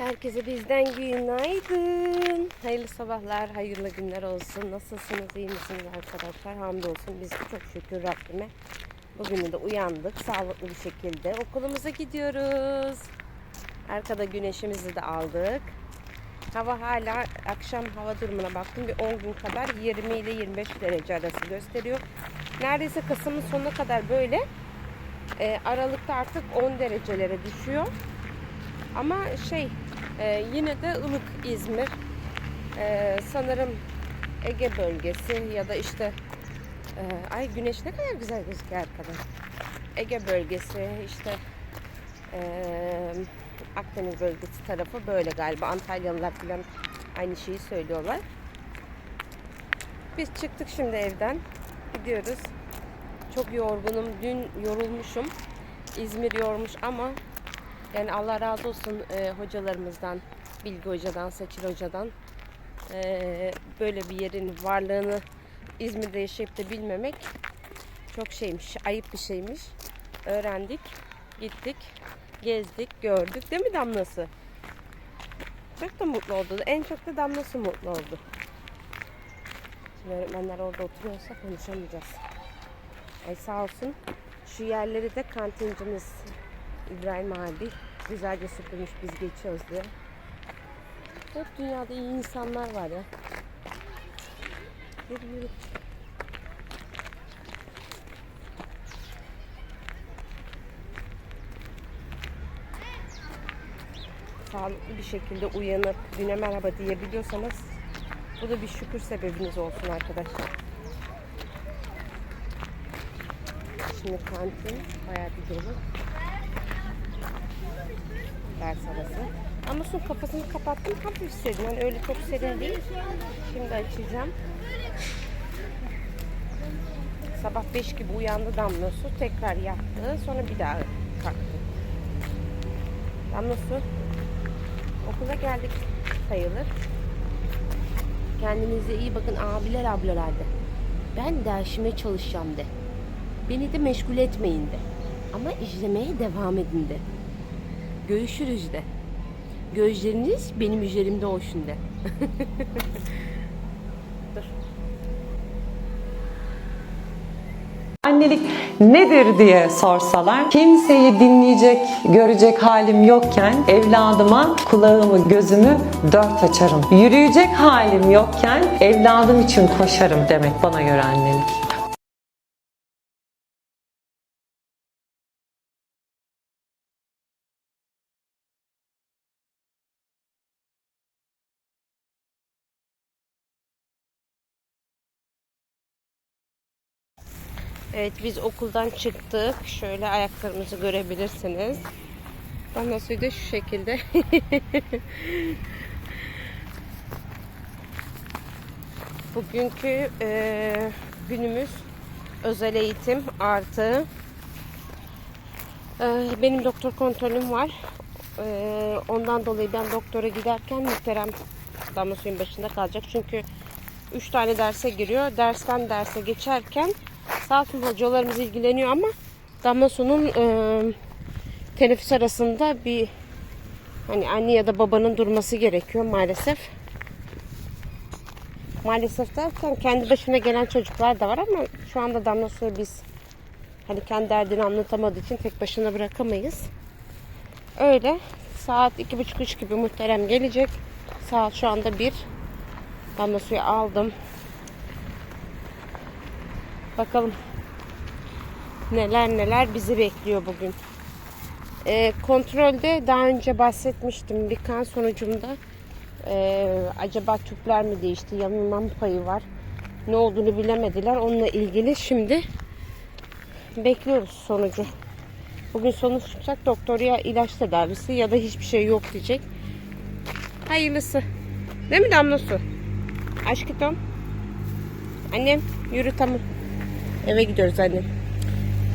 Herkese bizden günaydın. Hayırlı sabahlar, hayırlı günler olsun. Nasılsınız, iyi misiniz arkadaşlar? Hamdolsun biz çok şükür Rabbime. Bugün de uyandık sağlıklı bir şekilde. Okulumuza gidiyoruz. Arkada güneşimizi de aldık. Hava hala akşam hava durumuna baktım. Bir 10 gün kadar 20 ile 25 derece arası gösteriyor. Neredeyse Kasım'ın sonuna kadar böyle. Ee, Aralıkta artık 10 derecelere düşüyor. Ama şey e, yine de ılık İzmir. E, sanırım Ege bölgesi ya da işte e, ay güneş ne kadar güzel gözüküyor arkada. Ege bölgesi işte e, Akdeniz bölgesi tarafı böyle galiba. Antalyalılar falan aynı şeyi söylüyorlar. Biz çıktık şimdi evden. Gidiyoruz. Çok yorgunum. Dün yorulmuşum. İzmir yormuş ama yani Allah razı olsun e, hocalarımızdan, Bilgi Hoca'dan, Seçil Hoca'dan e, böyle bir yerin varlığını İzmir'de yaşayıp da bilmemek çok şeymiş, ayıp bir şeymiş. Öğrendik, gittik, gezdik, gördük. Değil mi Damlası? Çok da mutlu oldu. En çok da Damlası mutlu oldu. Şimdi öğretmenler orada oturuyorsa konuşamayacağız. Ay sağ olsun. Şu yerleri de kantincimiz İbrahim abi güzelce süpürmüş biz geçiyoruz diye. Hep dünyada iyi insanlar var ya. Yürü yürü. Sağlıklı bir şekilde uyanıp güne merhaba diyebiliyorsanız bu da bir şükür sebebiniz olsun arkadaşlar. Şimdi kantin bayağı bir dolu ders arası. Ama son kafasını kapattım hafif serin. Yani öyle çok serin değil. Şimdi açacağım. Sabah 5 gibi uyandı Damla Su. Tekrar yattı. Sonra bir daha kalktı. Damla Su. Okula geldik sayılır. Kendinize iyi bakın abiler ablalar de. Ben dersime çalışacağım de. Beni de meşgul etmeyin de. Ama izlemeye devam edin de. Görüşürüz de. Gözleriniz benim üzerimde olsun de. Dur. Annelik nedir diye sorsalar kimseyi dinleyecek, görecek halim yokken evladıma kulağımı, gözümü dört açarım. Yürüyecek halim yokken evladım için koşarım demek bana göre annelik. Evet biz okuldan çıktık. Şöyle ayaklarımızı görebilirsiniz. Bana suyu da şu şekilde. Bugünkü eee, günümüz özel eğitim artı eee, benim doktor kontrolüm var. Eee, ondan dolayı ben doktora giderken muhterem damla suyun başında kalacak. Çünkü 3 tane derse giriyor. Dersten derse geçerken sağ olsun hocalarımız ilgileniyor ama damla suyun eee teneffüs arasında bir hani anne ya da babanın durması gerekiyor maalesef. Maalesef derken kendi başına gelen çocuklar da var ama şu anda damla suyu biz hani kendi derdini anlatamadığı için tek başına bırakamayız. Öyle saat iki buçuk üç gibi muhterem gelecek. Saat şu anda bir. Damla suyu aldım. Bakalım neler neler bizi bekliyor bugün. Ee, kontrolde daha önce bahsetmiştim bir kan sonucumda ee, acaba tüpler mi değişti yanılmam payı var ne olduğunu bilemediler. Onunla ilgili şimdi bekliyoruz sonucu. Bugün sonuç çıkacak doktor ya ilaç tedavisi ya da hiçbir şey yok diyecek. Hayırlısı. Değil mi Damla Su? Aşkı annem yürü tamam eve gidiyoruz annem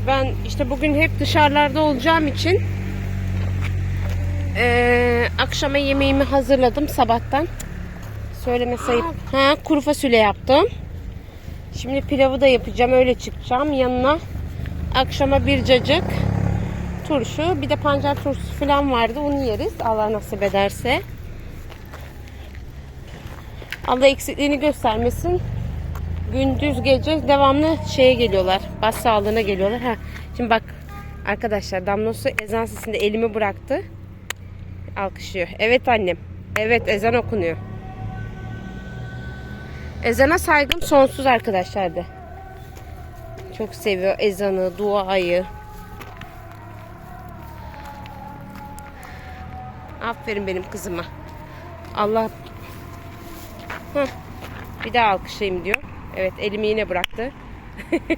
ben işte bugün hep dışarılarda olacağım için ee, akşama yemeğimi hazırladım sabahtan. Söyleme sayıp. Ha, kuru fasulye yaptım. Şimdi pilavı da yapacağım. Öyle çıkacağım. Yanına akşama bir cacık. turşu bir de pancar turşusu falan vardı. Onu yeriz Allah nasip ederse. Allah eksikliğini göstermesin. Gündüz gece devamlı şeye geliyorlar. Bas sağlığına geliyorlar. Ha, şimdi bak arkadaşlar Damlosu ezan sesinde elimi bıraktı. Alkışlıyor. Evet annem. Evet ezan okunuyor. Ezana saygım sonsuz arkadaşlar de. Çok seviyor ezanı, duayı. Aferin benim kızıma. Allah Heh. Bir daha alkışlayayım diyor. Evet elimi yine bıraktı.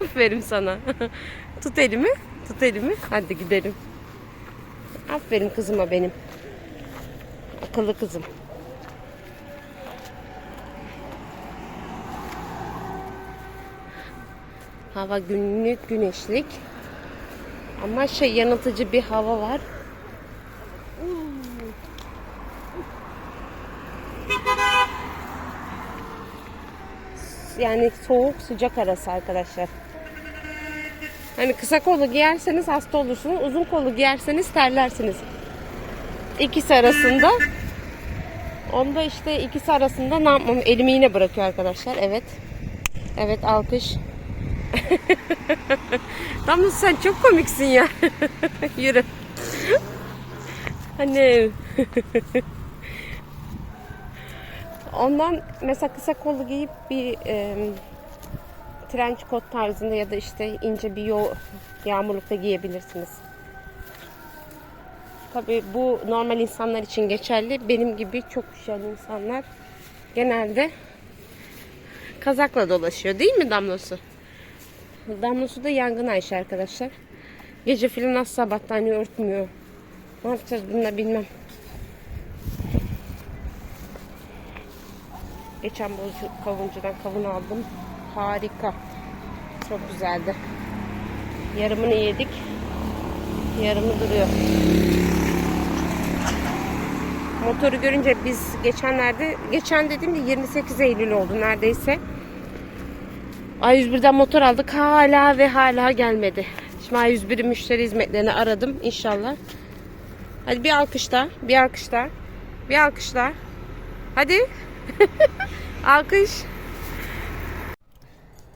Aferin sana. Tut elimi. Tut elimi. Hadi gidelim. Aferin kızıma benim. Akıllı kızım. Hava günlük güneşlik. Ama şey yanıltıcı bir hava var. Yani soğuk sıcak arası arkadaşlar. Hani kısa kollu giyerseniz hasta olursunuz. Uzun kollu giyerseniz terlersiniz. İkisi arasında. Onda işte ikisi arasında ne yapmam? Elimi yine bırakıyor arkadaşlar. Evet. Evet alkış. Damla sen çok komiksin ya. Yürü. Anne. Ondan mesela kısa kollu giyip bir e, trench coat tarzında ya da işte ince bir yo yağmurlukta giyebilirsiniz. Tabii bu normal insanlar için geçerli. Benim gibi çok üşüyen insanlar genelde kazakla dolaşıyor değil mi Damlosu? Damlosu da yangın Ayşe arkadaşlar. Gece filan asla battaniye örtmüyor. Ne yapacağız bununla bilmem. Geçen bu kavuncudan kavun aldım. Harika. Çok güzeldi. Yarımını yedik. Yarımı duruyor. Motoru görünce biz geçenlerde, geçen dediğimde 28 Eylül oldu neredeyse. A101'den motor aldık. Hala ve hala gelmedi. Şimdi A101'in müşteri hizmetlerini aradım inşallah. Hadi bir alkış daha. Bir alkış daha. Bir alkış daha. Hadi. alkış.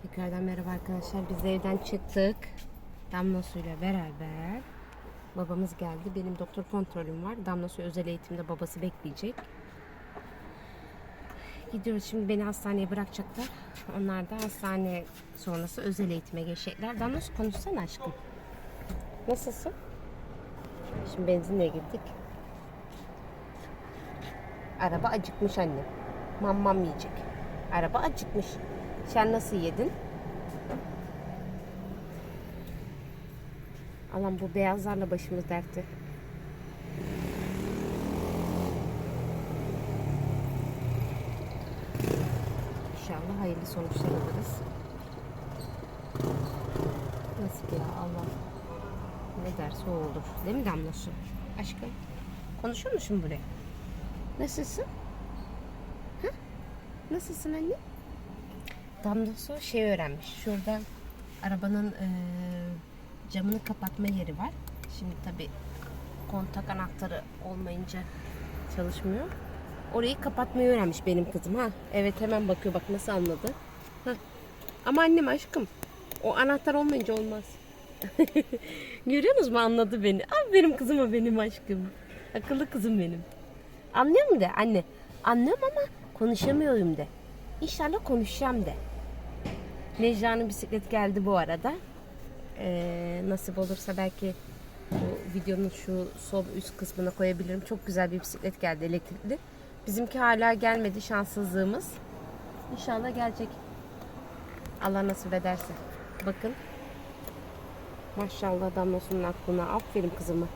Tekrardan merhaba arkadaşlar. Biz evden çıktık. Damla suyla beraber. Babamız geldi. Benim doktor kontrolüm var. Damla suyu özel eğitimde babası bekleyecek. Gidiyoruz şimdi beni hastaneye bırakacaklar. Onlar da hastane sonrası özel eğitime geçecekler. Damla su konuşsana aşkım. Nasılsın? Şimdi benzinle girdik. Araba acıkmış anne. Mammam yiyecek. Araba acıkmış. Sen nasıl yedin? Alan bu beyazlarla başımız dertte. İnşallah hayırlı sonuçlar alırız. Nasip ya Allah. Ne derse o olur. Değil mi Damla? Aşkım. Konuşuyor musun buraya? Nasılsın? Nasılsın anne? Damla Su şey öğrenmiş. Şurada arabanın eee, camını kapatma yeri var. Şimdi tabi kontak anahtarı olmayınca çalışmıyor. Orayı kapatmayı öğrenmiş benim kızım ha. Evet hemen bakıyor bak nasıl anladı. Ha. Ama annem aşkım o anahtar olmayınca olmaz. Görüyorsunuz mu anladı beni. Abi benim kızım o benim aşkım. Akıllı kızım benim. Anlıyor mu de anne? Anlıyorum ama konuşamıyorum de. İnşallah konuşacağım de. Necla'nın bisiklet geldi bu arada. Ee, nasip olursa belki bu videonun şu sol üst kısmına koyabilirim. Çok güzel bir bisiklet geldi elektrikli. Bizimki hala gelmedi şanssızlığımız. İnşallah gelecek. Allah nasip ederse. Bakın. Maşallah damlasının aklına. Aferin kızıma.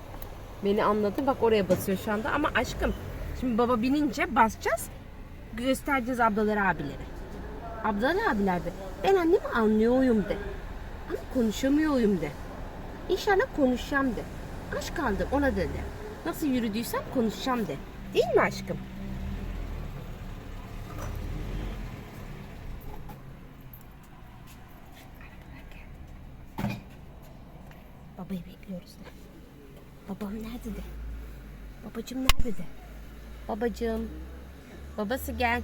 Beni anladı. Bak oraya basıyor şu anda. Ama aşkım şimdi baba binince basacağız. Göstereceğiz ablaları abileri. Ablaları abiler de. Ben annemi anlıyorum de. Ama konuşamıyorum de. İnşallah konuşacağım de. Aşk kaldım ona dedi. Nasıl yürüdüysem konuşacağım de. Değil mi aşkım? Babayı bekliyoruz de. Babam nerede de? Babacım nerede de? Babacım. Babası gel.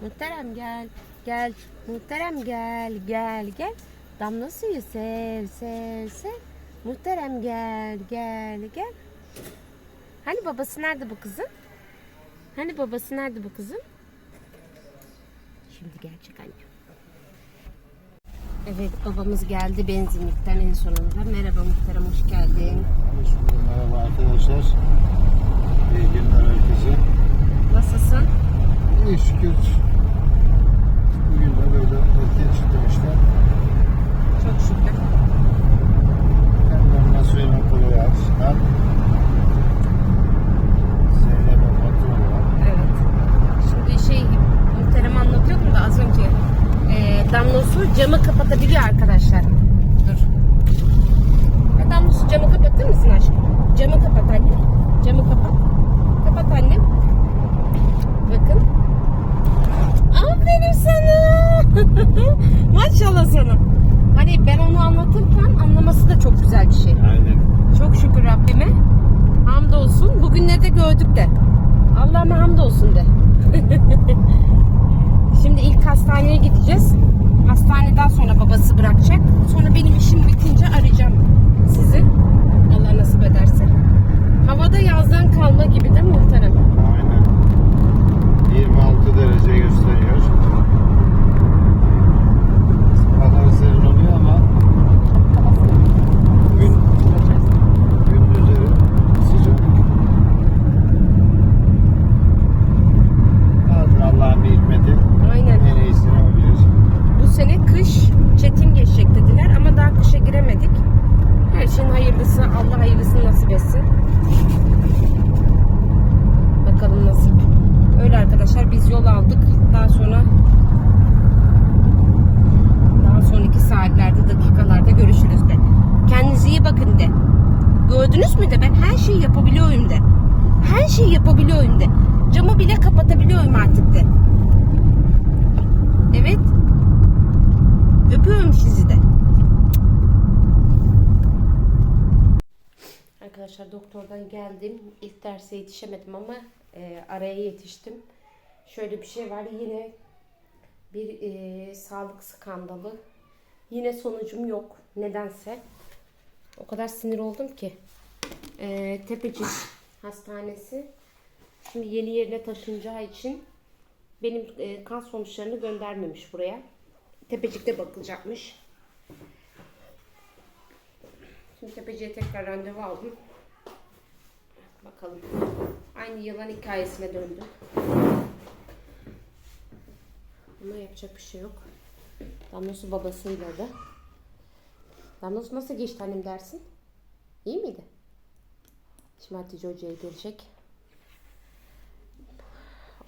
Muhterem gel. Gel. Muhterem gel. Gel gel. Damla suyu sev sev sev. Muhterem gel gel gel. Hani babası nerede bu kızın? Hani babası nerede bu kızın? Şimdi gelecek anne. Evet babamız geldi benzinlikten en sonunda. Merhaba muhterem hoş geldin. Merhaba arkadaşlar. İyi günler herkese. Nasılsın? İyi şükür. Bugün de böyle ortaya çıktım işte. Çok şükür. Kendilerine suyun okulu var. Ben Zeynep'e motoru var. Evet. Şimdi şey muhterem anlatıyordum da az önce. Ee, damla su camı kapatabiliyor arkadaşlar. Dur. Ha, damla su camı kapatır mısın aşkım? Camı kapat anne. Camı kapat. Kapat annem. Bakın. Aferin sana. Maşallah sana. Hani ben onu anlatırken anlaması da çok güzel bir şey. Aynen. Çok şükür Rabbime. Hamdolsun. Bugünleri de gördük de. Allah'ıma hamdolsun de. Şimdi ilk hastaneye gideceğiz. Hastaneden sonra babası bırakacak. Sonra benim işim bitince arayacağım sizi. Allah nasip ederse. Havada yazdan kalma gibi mi muhterem? Aynen. 26 derece gösteriyor. Havalar serin oluyor ama gün gündüzleri sıcak. Vardır Allah'ın bir hikmeti. Aynen. En iyisini o bilir. Bu sene kış çetin geçecek dediler ama daha kışa giremedik. Her şeyin hayırlısı, Allah hayırlısını nasip etsin. Bakalım nasip. Öyle arkadaşlar biz yol aldık. Daha sonra daha sonraki saatlerde, dakikalarda görüşürüz de. Kendinize iyi bakın de. Gördünüz mü de ben her şeyi yapabiliyorum de. Her şeyi yapabiliyorum de. Camı bile kapatabiliyorum artık de. Evet. Öpüyorum sizi de. Arkadaşlar doktordan geldim. İlk derse yetişemedim ama e, araya yetiştim. Şöyle bir şey var. Yine bir e, sağlık skandalı. Yine sonucum yok. Nedense. O kadar sinir oldum ki. E, Tepecik Hastanesi. Şimdi yeni yerine taşınacağı için benim e, kan sonuçlarını göndermemiş buraya. Tepecik'te bakılacakmış. Şimdi Tepecik'e tekrar randevu aldım. Bakalım. Aynı yılan hikayesine döndü. Ama yapacak bir şey yok. Damlosu babasıyla da. Damlosu nasıl geçti annem dersin? İyi miydi? Şimdi Hatice Hoca'ya gelecek.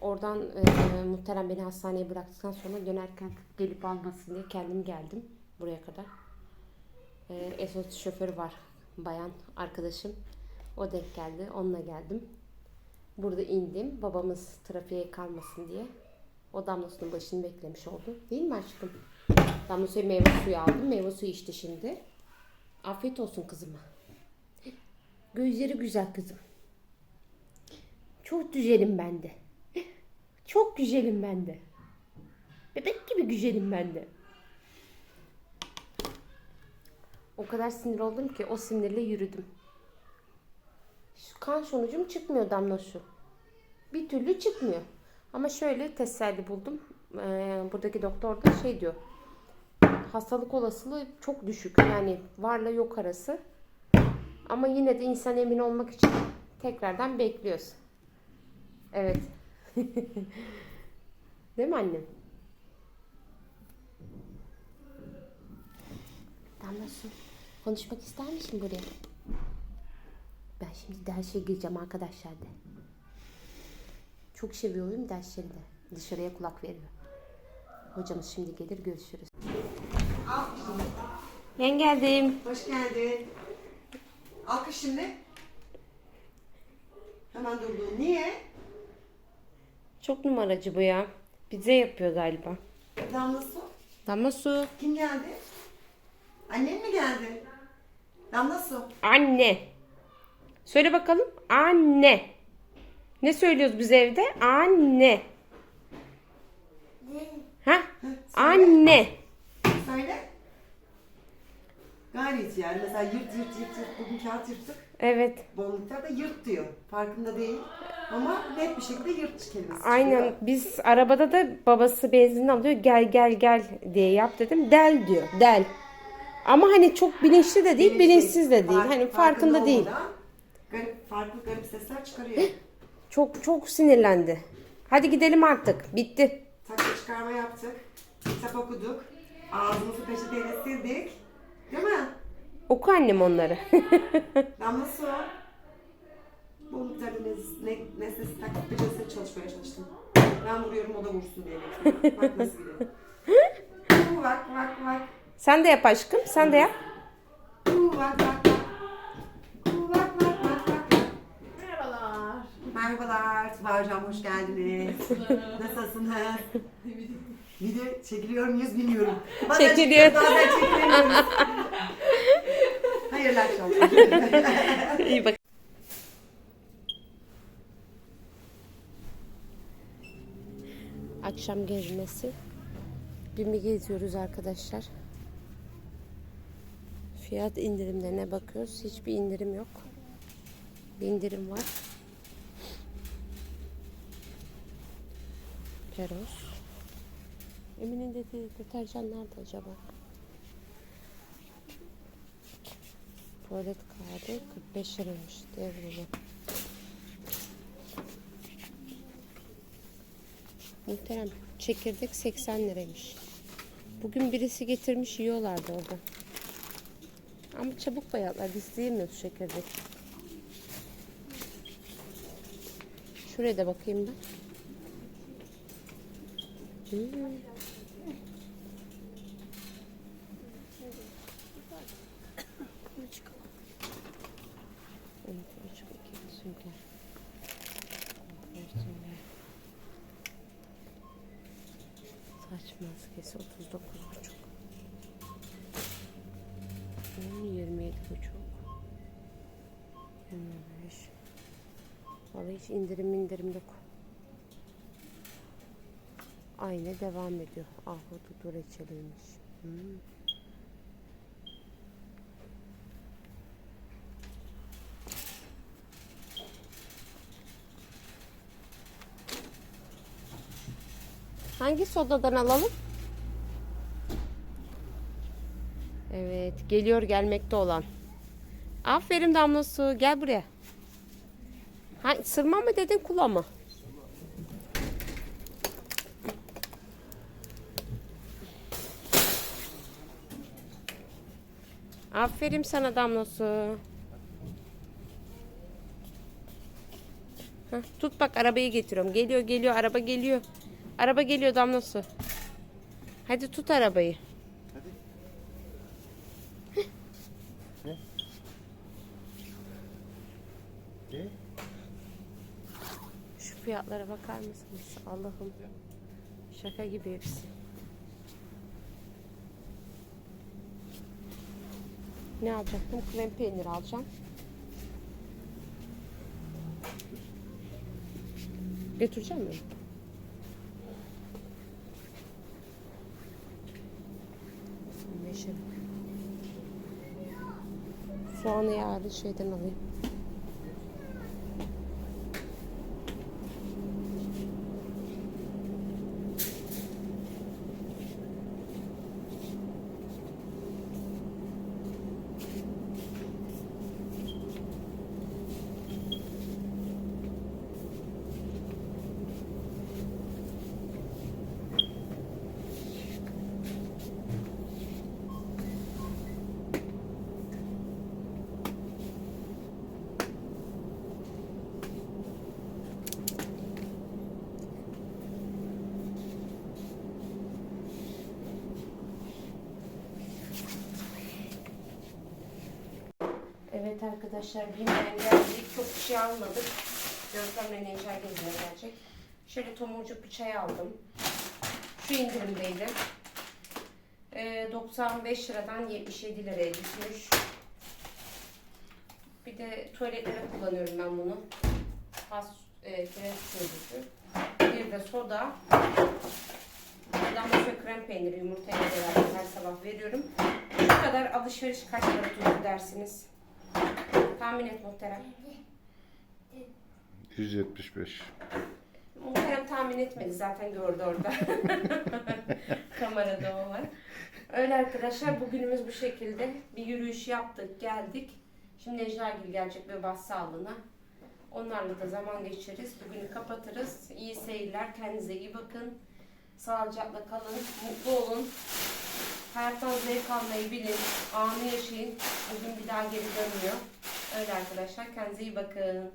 Oradan e, muhterem beni hastaneye bıraktıktan sonra dönerken gelip almasın diye kendim geldim buraya kadar. E, Esot şoförü var bayan arkadaşım. O denk geldi. Onunla geldim. Burada indim. Babamız trafiğe kalmasın diye. O damlasının başını beklemiş oldu. Değil mi aşkım? Damla suyu meyve suyu aldım. Meyve suyu içti şimdi. Afiyet olsun kızıma. Gözleri güzel kızım. Çok güzelim ben de. Çok güzelim ben de. Bebek gibi güzelim ben de. O kadar sinir oldum ki o sinirle yürüdüm. Şu kan sonucum çıkmıyor damla su. Bir türlü çıkmıyor. Ama şöyle teselli buldum. Ee, buradaki doktor da şey diyor. Hastalık olasılığı çok düşük. Yani varla yok arası. Ama yine de insan emin olmak için tekrardan bekliyoruz. Evet. Değil mi annem? Damla su. Konuşmak ister misin buraya? Ben şimdi derse gireceğim arkadaşlar de. Çok seviyorum dersleri de. Dışarıya kulak veriyor. Hocamız şimdi gelir görüşürüz. Ben geldim. Hoş geldin. Alkış şimdi. Hemen durdun. Niye? Çok numaracı bu ya. Bize yapıyor galiba. Damla su. Damla su. Kim geldi? Annen mi geldi? Damla su. Anne. Söyle bakalım. Anne. Ne söylüyoruz biz evde? Anne. Ha? Anne. Söyle. Gayret yani. Mesela yırt yırt yırt yırt. Bugün kağıt yırttık. Evet. Bol miktarda yırt diyor. Farkında değil. Ama net bir şekilde yırt kelimesi Aynen. çıkıyor. Biz arabada da babası benzin alıyor. Gel gel gel diye yap dedim. Del diyor. Del. Ama hani çok bilinçli de değil, bilinçsiz de değil. Fark- Hani farkında değil. Garip, farklı garip sesler çıkarıyor. Çok çok sinirlendi. Hadi gidelim artık. Bitti. Takla çıkarma yaptık. Kitap okuduk. Ağzımızı peçeteyle sildik. Değil mi? Oku annem onları. Damla su. Bu ne, nesnesi taklit becerisine çalışmaya çalıştım. Ben vuruyorum o da vursun diye bekliyorum. Bak nasıl gidiyor. Uuu, Bak bak bak. Sen de yap aşkım. Sen de yap. Uuu, Bak bak bak. Uuu, Bak bak bak bak. Merhabalar. Merhabalar. Tuba Hocam hoş geldiniz. Nasılsınız? Video çekiliyor muyuz bilmiyorum. Bazen Çekiliyor. çekiyoruz, Bazen çekilemiyoruz. Hayırlı akşamlar. İyi bak. Akşam gezmesi. BİM'i geziyoruz arkadaşlar. Fiyat indirimlerine bakıyoruz. Hiçbir indirim yok. Bir indirim var. Peros. Emin'in dediği deterjan nerede acaba? Tuvalet kağıdı 45 liraymış devrili. Muhterem çekirdek 80 liraymış. Bugün birisi getirmiş yiyorlardı orada. Ama çabuk bayatlar biz yiyemiyoruz çekirdek. Şuraya da bakayım ben. Hmm. On iki buçuk, iki sünger. Bir sünger. Saç maskesi 39 buçuk. Hmm, 27 buçuk. 25. Vallahi hiç indirim indirim yok. Aynı devam ediyor. Ahududu reçeliymiş. Hmm. Hangi sodadan alalım? Evet, geliyor gelmekte olan. Aferin Damla Su, gel buraya. Ha, sırma mı dedin, kula mı? Aferin sana Damla Su. Hah, tut bak arabayı getiriyorum. Geliyor geliyor araba geliyor. Araba geliyor Damla Su. Hadi tut arabayı. Ne? Şu fiyatlara bakar mısınız? Allah'ım. Şaka gibi hepsi. Ne alacaktım? Krem peynir alacağım. Götüreceğim mi? Meşe. Soğanı yarın şeyden alayım. Evet arkadaşlar bilmeyen. Çok bir şey almadık. Gözlemle Necla gezmeye gelecek. Şöyle tomurcuk bir çay aldım. Şu indirimdeydi. Ee, 95 liradan 77 liraya düşmüş. Bir de tuvaletlere kullanıyorum ben bunu. Has e, kireç sözlüsü. Bir de soda. Damla krem peyniri yumurtayla beraber her sabah veriyorum. Şu kadar alışveriş kaç para tuttu dersiniz? Tahmin et muhterem. 175. Muhterem tahmin etmedi zaten gördü orada. Kamerada o var. Öyle arkadaşlar bugünümüz bu şekilde. Bir yürüyüş yaptık geldik. Şimdi Neclagil gelecek ve bas sağlığına. Onlarla da zaman geçiririz. Bugünü kapatırız. İyi seyirler. Kendinize iyi bakın. Sağlıcakla kalın. Mutlu olun. Hayattan zevk almayı bilin. Anı yaşayın. Bugün bir daha geri dönmüyor. Öyle arkadaşlar. Kendinize iyi bakın.